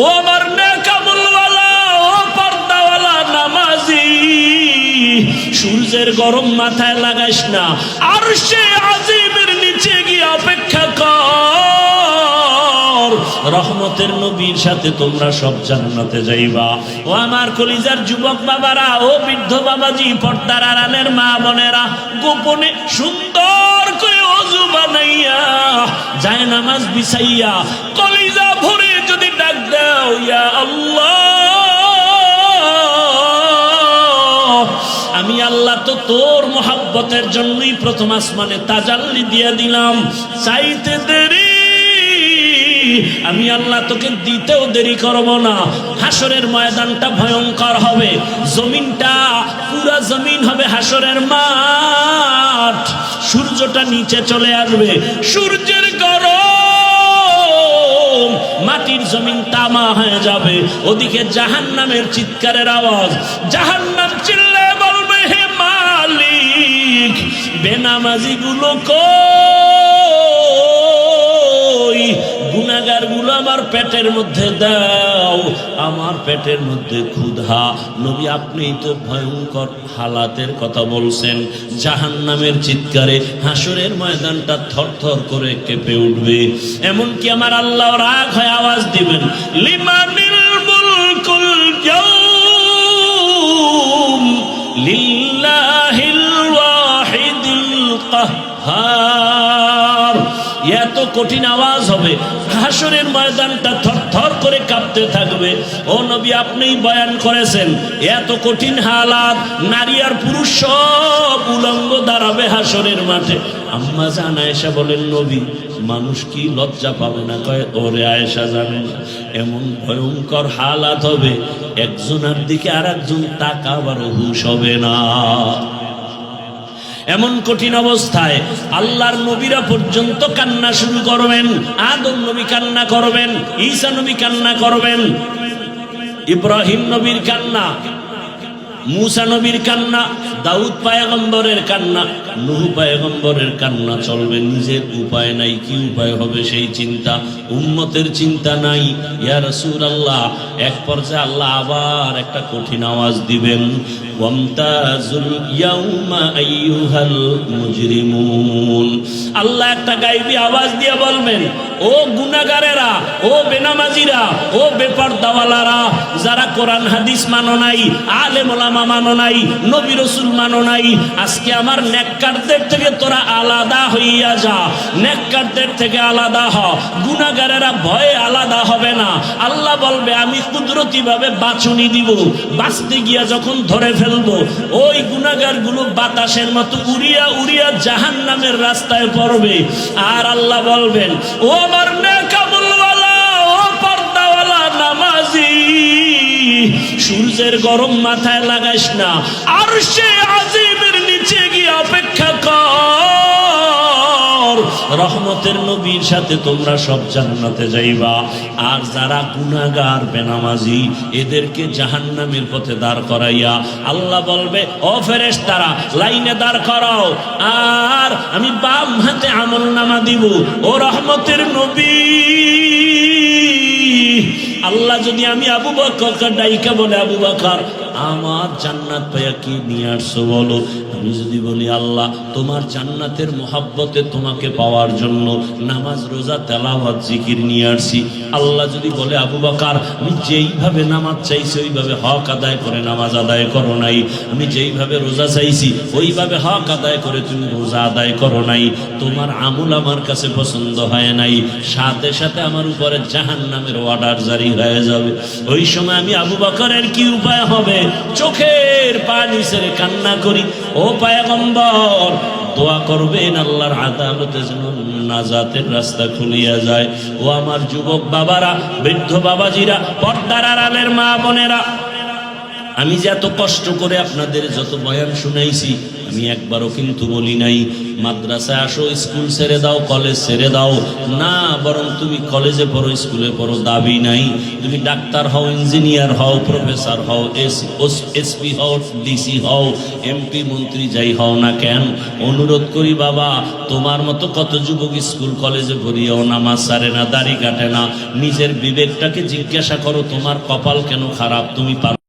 ও আমার সূর্যের গরম মাথায় লাগাইস না আর সে আজিমের নিচে গিয়ে অপেক্ষা কর। রহমতের নবীর সাথে তোমরা সব জান্নাতে যাইবা। ও আমার কলিজার যুবক বাবারা, ও বৃদ্ধ বাবাজি, পর্দার আড়ালের মা বোনেরা, গোপনে সুন্দর করে অজু বানাইয়া যায় নামাজ বিছাইয়া কলিজা ভরে যদি ডাক দাও, ইয়া আল্লাহ! আমি আল্লাহ তো তোর মোহাব্বতের জন্যই প্রথম আসমানে তাজাল্লি দিয়ে দিলাম। চাইতে দেরি। আমি আল্লাহ তোকে দিতেও দেরি করব না। হাসরের ময়দানটা ভয়ঙ্কর হবে। জমিনটা, পুরা জমিন হবে হাসরের মাঠ। সূর্যটা নিচে চলে আসবে। সূর্যের গরম তামা হয়ে যাবে। ওদিকে জাহান নামের চিৎকারের আওয়াজ। জাহান নাম চিল্লে বলবে, হে মালিক বেনামাজি গুলো কই? গুনাগারগুলো আমার পেটের মধ্যে দাও, আমার পেটের মধ্যে ক্ষুধা। নবী, আপনি তো ভয়ঙ্কর হালাতের কথা বলছেন। জাহান নামের চিৎকারে, হাসরের ময়দানটা থরথর করে কেঁপে উঠবে। এমনকি আমার আল্লাহ রাগ হয়ে আওয়াজ দিবেন, লিমানিল মুলকুল লিল্লাহিল ওয়াহিদিল কাহ্হার। এত কঠিন আওয়াজ হবে। হাসরের ময়দানটা থরথর করে কাঁপতে থাকবে। ও নবী, আপনিই বয়ান করেছেন, এত কঠিন হালাত, নারী আর পুরুষ সব উলঙ্গ দাঁড়াবে হাসরের মাঠে। আম্মা জান আয়েশা বলেন, নবী, মানুষ কি লজ্জা পাবে না? কয়, ওরে আয়েশা জানে, এমন ভয়ঙ্কর হালাত হবে, একজনের দিকে আর একজন তাকাবারও হুশ হবে না। এমন কঠিন অবস্থায় আল্লাহর নবীরা পর্যন্ত কান্না শুরু করবেন, আদম নবী কান্না করবেন, ঈসা নবী কান্না করবেন, ইব্রাহিম নবীর কান্না, মুসা নবীর কান্না দাউদ পায়গম্বরের কান্না, নুহু পায়গম্বরের কান্না চলবে, নিজের উপায় নাই, কি উপায় হবে সেই চিন্তা, উম্মতের চিন্তা নাই। ইয়া রাসূলুল্লাহ, এক পর্যায়ে আল্লাহ আবার একটা কঠিন আওয়াজ দিবেন আল্লাহ একটা গাইবি আওয়াজ দিয়ে বলবেন, ও গুনাহগারেরা, ও বেনামাজিরা, ও বেপরদাওয়ালারা, যারা কোরআন, হাদিস মানো নাই, আলেম ওলামা মানো নাই, নবী রসুল মানো নাই। আজকে আমার নেককারদের থেকে তোরা আলাদা হইয়া যা। নেককারদের থেকে আলাদা হ। গুনাহগারেরা ভয়ে আলাদা হবে না। আল্লাহ বলবে, আমি কুদরতি ভাবে বাছুনি দিব। বাঁচতে গিয়া যখন ধরে ফেলব, ওই গুনাগারগুলো বাতাসের মতো উড়িয়া উড়িয়া জাহান নামের রাস্তায় পড়বে। আর আল্লাহ বলবেন, ও আমার নেকামুলওয়ালা ও পর্দাওয়ালা নামাজি সূর্যের গরম মাথায় লাগাইস না। আর সে আজিমের নিচে গিয়ে অপেক্ষা কর। রহমতের নবীর সাথে তোমরা সব জান্নাতে যাইবা। আর যারা গুনাগার বেনামাজি, এদেরকে জাহান্নামের পথে দাঁড় করাইয়া আল্লাহ বলবে, ও ফেরেশ তারা লাইনে দাঁড় করাও। আর আমি বাম হাতে আমল নামা দিব। ও রহমতের নবী আল্লাহ যদি আমি আবু বকর ডাইকা বলে, আবু বকর, আমার জান্নাত পাইয়া কি নিয়ে আসছো বলো? আমি যদি বলি, আল্লাহ, তোমার জান্নাতের মোহাব্বতে তোমাকে পাওয়ার জন্য নামাজ, রোজা, তেলাওয়াত, জিকির নিয়ে আসছি। আল্লাহ যদি বলে, আবু বকর, আমি যেইভাবে নামাজ চাইছি, ওইভাবে হক আদায় করে নামাজ আদায় করো নাই। আমি যেইভাবে রোজা চাইছি, ওইভাবে হক আদায় করে তুমি রোজা আদায় করো নাই। তোমার আমুল আমার কাছে পছন্দ হয় নাই। সাথে সাথে আমার উপরে জাহান নামের অর্ডার জারি হয়ে যাবে ওই সময় আমি আবু বকরের কি উপায় হবে? চোখের পানি সেরে কান্না করি। ও পায়গম্বর, দোয়া করবেন আল্লাহর আদালতে যেন নাজাতের রাস্তা খুলিয়া যায়। ও আমার যুবক বাবারা, বৃদ্ধ বাবাজিরা, পর্দার আড়ালের মা বোনেরা আমি যে এত কষ্ট করে আপনাদের যত বয়ান শুনাইছি, আমি একবারও কিন্তু বলি নাই, মাদ্রাসায় আসো, স্কুল ছেড়ে দাও, কলেজ ছেড়ে দাও। না, বরং তুমি কলেজে পড়ো, স্কুলে পড়ো, দাবি নাই। তুমি ডাক্তার হও, ইঞ্জিনিয়ার হও, প্রফেসর হও, এস এসপি হও, ডিসি হও, এমপি, মন্ত্রী যাই হও না কেন, অনুরোধ করি বাবা, তোমার মতো কত যুবক স্কুল, কলেজে পড়িয়েও নামাজ সারে না, দাড়ি কাটে না, নিজের বিবেকটাকে জিজ্ঞাসা করো, তোমার কপাল কেন খারাপ, তুমি পারো